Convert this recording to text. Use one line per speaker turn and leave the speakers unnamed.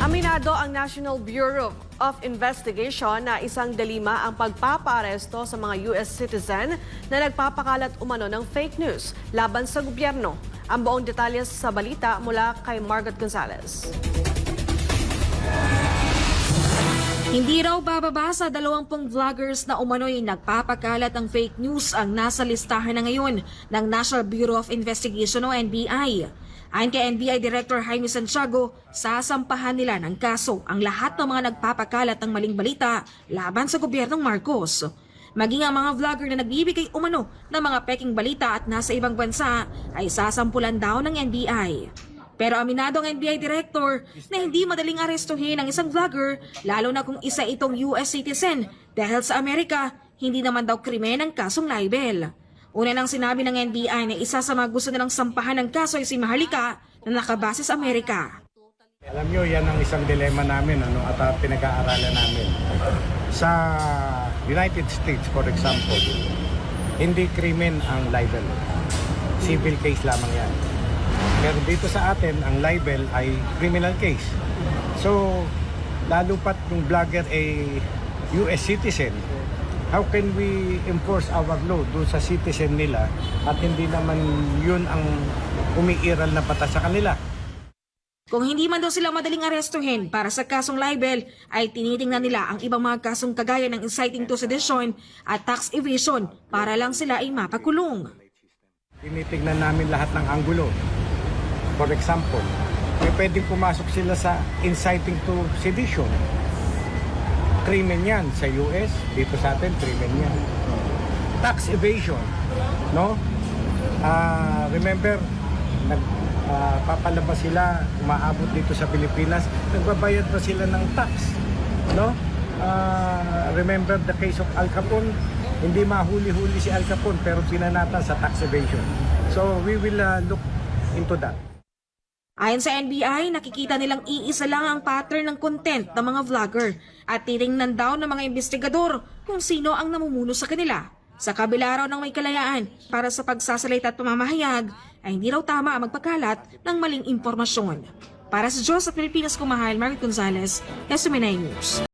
Aminado ang National Bureau of Investigation na isang dalima ang pagpapaaresto sa mga US citizen na nagpapakalat umano ng fake news laban sa gobyerno. Ang buong detalye sa balita mula kay Margaret Gonzalez.
Hindi raw bababa sa dalawampung vloggers na umano'y nagpapakalat ng fake news ang nasa listahan na ngayon ng National Bureau of Investigation o NBI. Ayon kay NBI Director Jaime Santiago, sasampahan nila ng kaso ang lahat ng mga nagpapakalat ng maling balita laban sa gobyernong Marcos. Maging ang mga vlogger na nagbibigay umano ng mga peking balita at nasa ibang bansa ay sasampulan daw ng NBI. Pero aminado ang NBI Director na hindi madaling arestuhin ang isang vlogger lalo na kung isa itong US citizen dahil sa Amerika, hindi naman daw krimen ang kasong libel. Una nang sinabi ng NBI na isa sa mga gusto nilang sampahan ng kaso ay si Maharlika na nakabase sa Amerika.
Alam nyo, yan ang isang dilema namin ano, at uh, pinag-aaralan namin. Sa United States, for example, hindi krimen ang libel. Civil case lamang yan. Pero dito sa atin, ang libel ay criminal case. So, lalo pat yung vlogger ay US citizen, how can we enforce our law doon sa citizen nila at hindi naman yun ang umiiral na batas sa kanila?
Kung hindi man daw sila madaling arestuhin para sa kasong libel, ay tinitingnan nila ang ibang mga kasong kagaya ng inciting to sedition at tax evasion para lang sila ay mapakulong.
Tinitignan namin lahat ng anggulo. For example, may pwedeng pumasok sila sa inciting to sedition. Krimen yan sa US, dito sa atin, krimen yan. Tax evasion, no? Ah, remember, nag, ah, papalabas sila, umaabot dito sa Pilipinas, nagbabayad pa sila ng tax, no? Ah, remember the case of Al Capone, hindi mahuli-huli si Al Capone pero pinanatan sa tax evasion. So we will ah, look into that.
Ayon sa NBI, nakikita nilang iisa lang ang pattern ng content ng mga vlogger at titingnan daw ng mga investigador kung sino ang namumuno sa kanila. Sa kabila raw ng may kalayaan para sa pagsasalita at pamamahayag ay hindi raw tama ang magpakalat ng maling impormasyon. Para sa Diyos at Pilipinas Kumahal, Margaret Gonzalez, SMNI News.